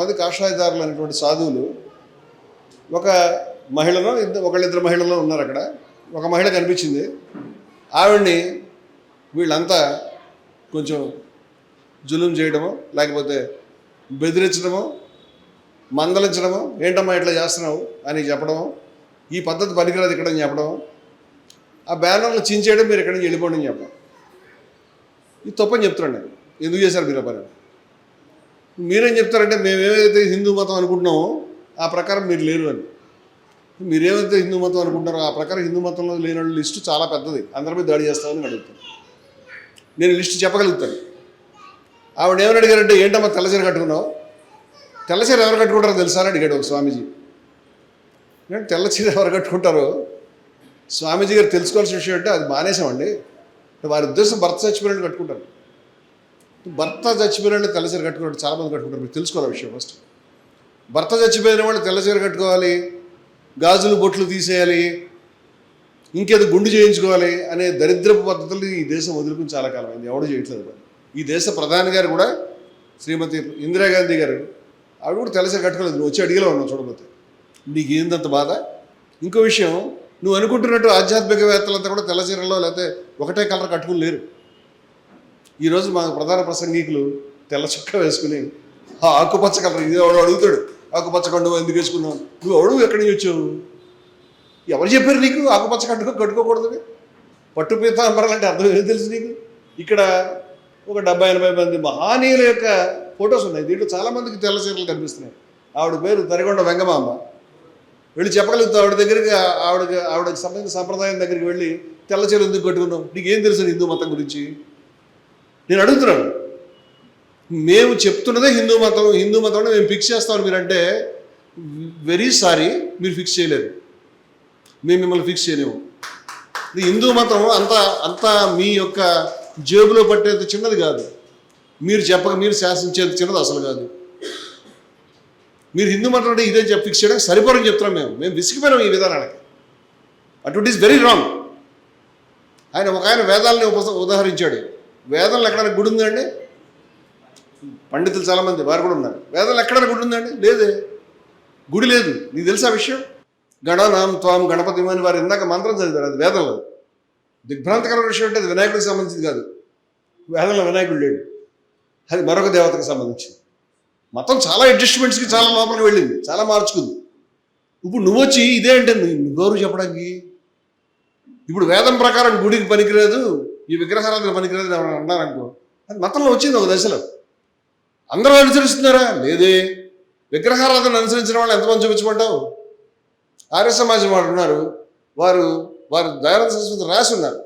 కొంతమంది కాషాయదారులు అనేటువంటి సాధువులు ఒక మహిళలో ఇద్దరు ఒకళ్ళిద్దరు మహిళలో ఉన్నారు అక్కడ. ఒక మహిళ కనిపించింది. ఆవిడ్ని వీళ్ళంతా కొంచెం జులుం చేయడమో లేకపోతే బెదిరించడమో మందలించడమో ఏంటమ్మా ఇట్లా చేస్తున్నావు? అని చెప్పడము ఈ పద్ధతి పనికిరాదు ఇక్కడ అని చెప్పడం ఆ బ్యానర్లు చించేయడం మీరు ఎక్కడి నుంచి వెళ్ళిపోండి అని చెప్పడం. ఇది తప్పని చెప్తున్నాను నేను. ఎందుకు చేశారు మీరు పని? మీరేం చెప్తారంటే మేము ఏమైతే హిందూ మతం అనుకుంటున్నామో ఆ ప్రకారం మీరు లేరు అని. మీరేమైతే హిందూ మతం అనుకుంటారో ఆ ప్రకారం హిందూ మతంలో లేని వాళ్ళ లిస్టు చాలా పెద్దది. అందరి మీద దాడి చేస్తామని అడుగుతాను. నేను లిస్టు చెప్పగలుగుతాను. ఆవిడ ఏమని అడిగారంటే ఏంటమ్మా తెల్లచీర కట్టుకున్నావు? తెల్లచీర ఎవరు కట్టుకుంటారో తెలుసా? అని అడిగాడు ఒక స్వామీజీ. నేను తెల్లచీర ఎవరు కట్టుకుంటారో? స్వామీజీ గారు తెలుసుకోవాల్సిన విషయం అంటే అది మానేసామండి వారి ఉద్దేశం భర్త చచ్చిపోయినట్టు కట్టుకుంటారు. భర్త చచ్చిపోయిన తెల్లచీర కట్టుకున్నట్టు చాలామంది కట్టుకుంటారు. మీరు తెలుసుకోవాలి విషయం ఫస్ట్ భర్త చచ్చిపోయిన వాళ్ళు తెల్లచీర కట్టుకోవాలి గాజులు బొట్లు తీసేయాలి ఇంకేదో గుండు చేయించుకోవాలి అనే దరిద్రపు పద్ధతులు ఈ దేశం వదులుకుని చాలా కాలం అయింది ఎవడు చేయట్లేదు ఈ దేశ ప్రధాని గారు కూడా శ్రీమతి ఇందిరాగాంధీ గారు ఆవిడ కూడా తెల్లచీర కట్టుకోలేదు. నువ్వు వచ్చి అడిగేలా ఉన్నావు చూడబోతే నీకు ఏందంత బాధ? ఇంకో విషయం నువ్వు అనుకుంటున్నట్టు ఆధ్యాత్మికవేత్తలంతా కూడా తెల్లచీరలో లేకపోతే ఒకటే కలర్ కట్టుకుని లేరు. ఈరోజు మా ప్రధాన ప్రసంగికులు తెల్ల చుక్క వేసుకుని ఆ ఆకుపచ్చ కలర్ ఇది ఎవడు అడుగుతాడు. ఆకుపచ్చ కండు ఎందుకు వేసుకున్నావు? నువ్వు ఎవడు? ఎక్కడి నుంచి వచ్చావు? ఎవరు చెప్పారు నీకు ఆకుపచ్చ కట్టుకో కట్టుకోకూడదని? పట్టు పీతాంబరాలు అంటే అర్థం ఏం తెలుసు నీకు? ఇక్కడ ఒక డెబ్బై ఎనభై మంది మహానీయుల యొక్క ఫొటోస్ ఉన్నాయి. దీంట్లో చాలామందికి తెల్ల చీరలు కనిపిస్తున్నాయి. ఆవిడ పేరు తరిగొండ వెంగమాంబ వెళ్ళి చెప్పగలుగుతావు ఆవిడ దగ్గరికి ఆవిడకి ఆవిడకి సంబంధించిన సంప్రదాయం దగ్గరికి వెళ్ళి తెల్ల చీరలు ఎందుకు కట్టుకున్నావు? నీకు ఏం తెలుసు హిందూ మతం గురించి? నేను అడుగుతున్నాను. మేము చెప్తున్నదే హిందూ మతం హిందూ మతం మేము ఫిక్స్ చేస్తామని మీరంటే వెరీ సారీ మీరు ఫిక్స్ చేయలేరు మేము మిమ్మల్ని ఫిక్స్ చేయలేము. ఇది హిందూ మతం అంత అంత మీ యొక్క జేబులో పట్టేది చిన్నది కాదు. మీరు చెప్పక మీరు శాసించేది చిన్నది అసలు కాదు. మీరు హిందూ మతం అంటే ఇదే చెప్పి ఫిక్స్ చేయడానికి సరిపోరని చెప్తున్నాం మేము. మేము విసిగిపోయినాం ఈ విధానానికి. అటు ఈస్ వెరీ రాంగ్ ఆయన ఒక ఆయన వేదాలని ఉప ఉదాహరించాడు. వేదంలో ఎక్కడైనా గుడి ఉందండి పండితులు చాలామంది వారు కూడా ఉన్నారు. వేదంలో ఎక్కడైనా గుడి ఉందండి లేదే. గుడి లేదు. నీకు తెలుసా విషయం? గణనాం త్వాం గణపతి అని వారు ఇందాక మంత్రం చదివారు అది వేదంలో. దిగ్భ్రాంతకర విషయం అంటే అది వినాయకుడికి సంబంధించింది కాదు. వేదంలో వినాయకుడు లేడు. అది మరొక దేవతకు సంబంధించింది. మతం చాలా అడ్జస్ట్మెంట్స్కి చాలా లోపలికి వెళ్ళింది. చాలా మార్చుకుంది. ఇప్పుడు నువ్వు వచ్చి ఇదే అంటే నువ్వెవరు చెప్పడానికి? ఇప్పుడు వేదం ప్రకారం గుడికి పనికిరాదు. ఈ విగ్రహారాధన పనికిరాదు ఎవరైనా అన్నారనుకో అది మతంలో వచ్చింది ఒక దశలో. అందరూ అనుసరిస్తున్నారా? లేదే. విగ్రహారాధన అనుసరించిన వాళ్ళు ఎంతమంది చూపించమంటావు? ఆర్య సమాజం వాళ్ళు ఉన్నారు. వారు వారు దయానంద సరస్వతి రాసి ఉన్నారు.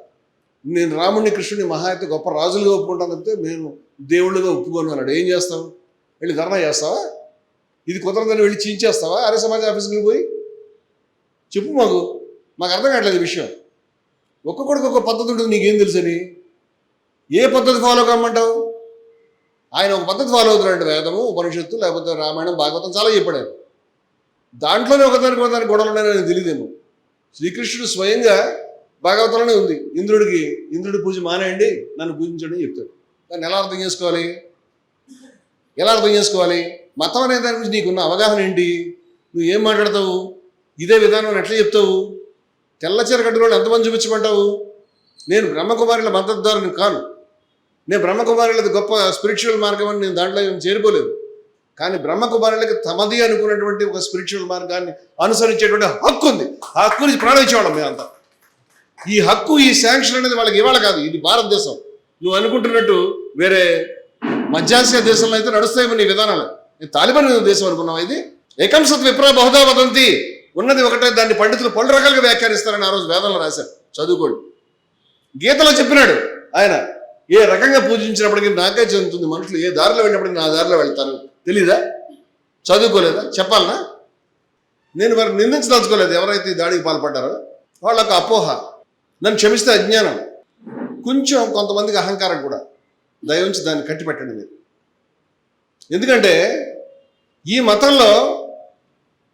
నేను రాముడిని కృష్ణుని మహా అయితే గొప్ప రాజులుగా ఒప్పుకుంటాను తప్పితే నేను దేవుళ్ళుగా ఒప్పుకోను అన్నాడు. ఏం చేస్తావు? వెళ్ళి ధర్నా చేస్తావా? ఇది కుదరదని వెళ్ళి చీంచేస్తావా ఆర్య సమాజ ఆఫీస్కి పోయి? చెప్పు మాకు. మాకు అర్థం కావట్లేదు ఈ విషయం. ఒక్కొక్కడికి ఒక్కొక్క పద్ధతి ఉంటుంది నీకేం తెలుసని ఏ పద్ధతి ఫాలో కమ్మంటావు ఆయన ఒక పద్ధతి ఫాలో అవుతున్నాడు వేదము ఉపనిషత్తు లేకపోతే రామాయణం భాగవతం చాలా చెప్పాడు. ఆయన దాంట్లోనే ఒకదానికి ఒకదానికి గొడవలు ఉన్నాయని తెలియదేమో. శ్రీకృష్ణుడు స్వయంగా భాగవతంలోనే ఉంది. ఇంద్రుడికి ఇంద్రుడి పూజ మానేయండి నన్ను పూజించండి చెప్తాడు. దాన్ని ఎలా అర్థం చేసుకోవాలి? ఎలా అర్థం చేసుకోవాలి? మతం అనే దాని గురించి నీకున్న అవగాహన ఏంటి? నువ్వు ఏం మాట్లాడతావు? ఇదే విధానం ఎట్లా చెప్తావు? తెల్లచీర కట్టుకోవడం ఎంతమంది చూపించమంటావు? నేను బ్రహ్మకుమారుల మద్దతుదారుని కాను. నేను బ్రహ్మకుమారులది గొప్ప స్పిరిచువల్ మార్గం అని నేను దాంట్లో ఏం చేరిపోలేదు కానీ బ్రహ్మకుమారులకి తమది అనుకున్నటువంటి ఒక స్పిరిచువల్ మార్గాన్ని అనుసరించేటువంటి హక్కు ఉంది. ఆ హక్కు నుంచి ప్రాణం మేమంతా. ఈ హక్కు ఈ శాంక్షన్ అనేది వాళ్ళకి ఇవాళ కాదు ఇది భారతదేశం. నువ్వు అనుకుంటున్నట్టు వేరే మధ్యాసియా దేశంలో అయితే నడుస్తాయి నీ విధానాలు. తాలిబాన్ దేశం అనుకున్నావు ఇది? ఏకం సత్ విప్ర బహుదా వదంతి. ఉన్నది ఒకటే దాన్ని పండితులు పలు రకాలుగా వ్యాఖ్యానిస్తారని ఆ రోజు వేదంలో రాశారు. చదువుకోండి. గీతలో చెప్పినాడు ఆయన ఏ రకంగా పూజించినప్పటికీ నాకే చెందుతుంది మనుషులు ఏ దారిలో వెళ్ళినప్పటికీ నా దారిలో వెళ్తారు. తెలీదా? చదువుకోలేదా? చెప్పాలనా? నేను వారిని నిందించదలుచుకోలేదు. ఎవరైతే ఈ దాడికి పాల్పడ్డారో వాళ్ళకు అపోహ నన్ను క్షమిస్తే అజ్ఞానం. కొంచెం కొంతమందికి అహంకారం కూడా. దయ ఉంచి దాన్ని కట్టిపెట్టండి మీరు. ఎందుకంటే ఈ మతంలో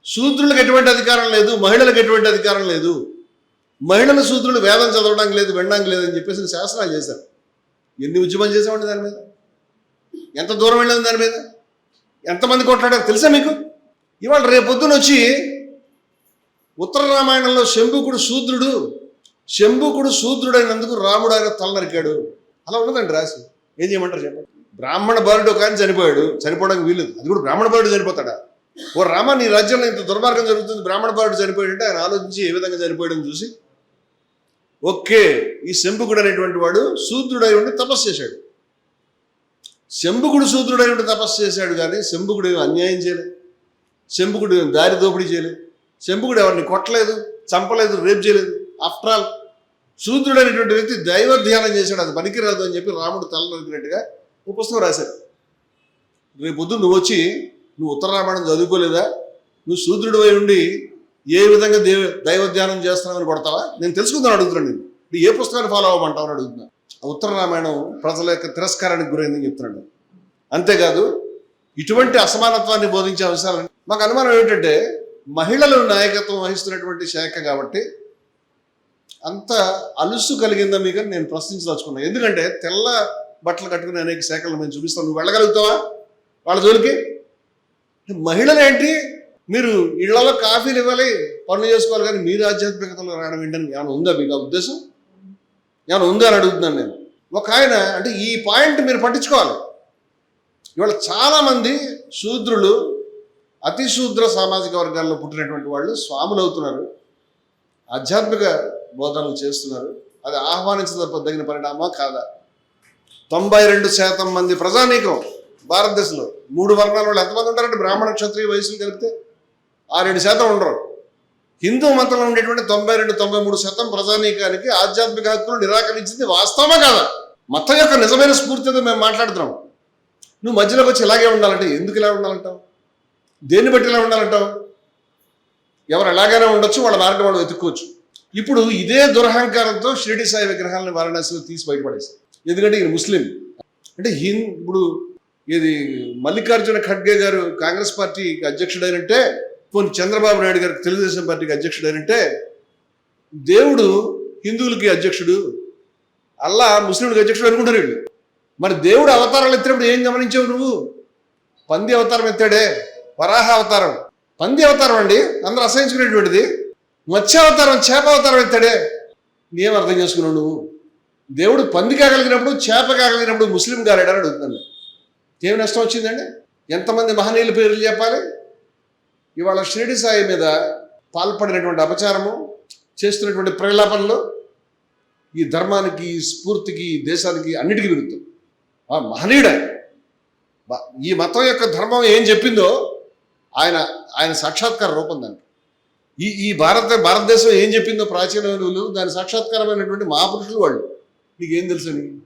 శూద్రులకు ఎటువంటి అధికారం లేదు మహిళలకు ఎటువంటి అధికారం లేదు. మహిళల శూద్రులు వేదం చదవడానికి లేదు వినడానికి లేదు అని చెప్పేసి శాసనాలు చేశారు. ఎన్ని ఉద్యమాలు చేసామండి దాని మీద? ఎంత దూరం వెళ్ళింది దాని మీద? ఎంతమంది కొట్లాడారు తెలుసా మీకు? ఇవాళ రేపొద్దున వచ్చి ఉత్తర రామాయణంలో శంభుకుడు శూద్రుడు శంభుకుడు శూద్రుడైనందుకు రాముడు ఆయన తల నరికాడు అలా ఉన్నదండి రాసి. ఏం చేయమంటారు చెప్పండి? బ్రాహ్మణ బాలుడు కానీ చనిపోయాడు. చనిపోవడానికి వీలు అది కూడా బ్రాహ్మణ బాలుడు చనిపోతాడా? ఓ రామ నీ రాజ్యంలో ఇంత దుర్మార్గం జరుగుతుంది బ్రాహ్మణ పాడు చనిపోయాడంటే ఆయన ఆలోచించి ఏ విధంగా చనిపోయాడని చూసి ఓకే ఈ శంభుకుడు అనేటువంటి వాడు శూద్రుడై ఉండి తపస్సు చేశాడు. శంభుకుడు శూద్రుడై ఉండి తపస్సు చేశాడు కానీ శంభుకుడు అన్యాయం చేయలేదు శంభుకుడు దారి దోపిడీ చేయలేదు శంభుకుడు ఎవరిని కొట్టలేదు చంపలేదు రేపు చేయలేదు. ఆఫ్టర్ ఆల్ శూద్రుడు అనేటువంటి వ్యక్తి దైవ ధ్యానం చేశాడు అది పనికిరాదు అని చెప్పి రాముడు తల నరికినట్టుగా ఒక పుస్తకం రాశారు రేపు పొద్దు నువ్వు వచ్చి నువ్వు ఉత్తర రామాయణం చదువుకోలేదా? నువ్వు శూద్రుడు అయి ఉండి ఏ విధంగా దేవ దైవ ధ్యానం అని కొడతావా? నేను తెలుసుకుందాం అడుగుతున్నాను నేను నువ్వు ఏ పుస్తకాన్ని ఫాలో అవ్వమంటావు అని అడుగుతున్నా. ఆ ఉత్తర రామాయణం ప్రజల యొక్క తిరస్కారానికి గురైందని చెప్తున్నాడు. అంతేకాదు ఇటువంటి అసమానత్వాన్ని బోధించే అంశాలని మాకు అనుమానం ఏంటంటే మహిళలు నాయకత్వం వహిస్తున్నటువంటి శాఖ కాబట్టి అంత అలుసు కలిగిందా మీకు నేను ప్రశ్నించదలుచుకున్నాను ఎందుకంటే తెల్ల బట్టలు కట్టుకునే అనేక శాఖలు మేము చూపిస్తాం. నువ్వు వెళ్ళగలుగుతావా? వాళ్ళ జోలికి? మహిళలు ఏంటి? మీరు ఇళ్ళలో కాఫీలు ఇవ్వాలి పనులు చేసుకోవాలి కానీ మీరు ఆధ్యాత్మికతలో రావడం ఏంటని ఏమైనా ఉందా మీకు ఆ ఉద్దేశం? ఏమైనా ఉందా అని అడుగుతున్నాను నేను. ఒక ఆయన అంటే ఈ పాయింట్ మీరు పట్టించుకోవాలి. ఇవాళ చాలామంది శూద్రులు అతి శూద్ర సామాజిక వర్గాల్లో పుట్టినటువంటి వాళ్ళు స్వాములు అవుతున్నారు. ఆధ్యాత్మిక బోధనలు చేస్తున్నారు. అది ఆహ్వానించదగిన పరిణామా కాదా? తొంభై రెండు శాతం మంది ప్రజానీకం. భారతదేశంలో మూడు వర్ణాల వాళ్ళు ఎంతమంది ఉంటారంటే బ్రాహ్మణ క్షత్రియ వయసులు కలిపితే ఆరేడు శాతం ఉండరు. హిందూ మతంలో ఉండేటువంటి తొంభై రెండు తొంభై మూడు శాతం ప్రజానీకానికి ఆధ్యాత్మిక హక్కులు నిరాకరించింది వాస్తవమా కాదా. మతం యొక్క నిజమైన స్ఫూర్తితో మేము మాట్లాడుతున్నాం. నువ్వు మధ్యలోకి వచ్చి ఇలాగే ఉండాలంటే ఎందుకు ఇలా ఉండాలంటావు? దేన్ని బట్టి ఇలా ఉండాలంటావు? ఎవరు ఎలాగైనా ఉండొచ్చు వాళ్ళ మార్గం వాళ్ళు వెతుక్కోవచ్చు. ఇప్పుడు ఇదే దురహంకారంతో షిరిడి సాయి విగ్రహాలను వారణాసిలో తీసి బయటపడేశారు. ఎందుకంటే ఈయన ముస్లిం. అంటే హిందూ ఇప్పుడు ఇది మల్లికార్జున ఖడ్గే గారు కాంగ్రెస్ పార్టీకి అధ్యక్షుడైనంటే పోనీ చంద్రబాబు నాయుడు గారికి తెలుగుదేశం పార్టీకి అధ్యక్షుడైనంటే దేవుడు హిందువులకి అధ్యక్షుడు అల్లా ముస్లింలకు అధ్యక్షుడు అనుకుంటారు వీళ్ళు. మరి దేవుడు అవతారాలు ఎత్తినప్పుడు ఏం గమనించావు నువ్వు? పంది అవతారం ఎత్తాడే వరాహ అవతారం. పంది అవతారం అండి అందరూ అసహించుకునేటువంటిది. మత్స్య అవతారం చేప అవతారం ఎత్తాడే నేను అర్థం చేసుకున్నావు నువ్వు? దేవుడు పంది కాగలిగినప్పుడు చేప కాగలిగినప్పుడు ముస్లిం కాలేడని అడుగుతున్నాను. ఏమి నష్టం వచ్చిందండి? ఎంతమంది మహనీయుల పేర్లు చెప్పాలి? ఇవాళ షిరిడి సాయి మీద పాల్పడినటువంటి అపచారము చేస్తున్నటువంటి ప్రలాపనలు ఈ ధర్మానికి ఈ స్ఫూర్తికి ఈ దేశానికి అన్నిటికీ విరుద్ధం. ఆ మహనీయుడు. ఈ మతం యొక్క ధర్మం ఏం చెప్పిందో ఆయన ఆయన సాక్షాత్కార రూపం దానికి. ఈ ఈ భారత భారతదేశం ఏం చెప్పిందో ప్రాచీన విలువలు దాని సాక్షాత్కారమైనటువంటి మహాపురుషులు వాళ్ళు. నీకేం తెలుసని?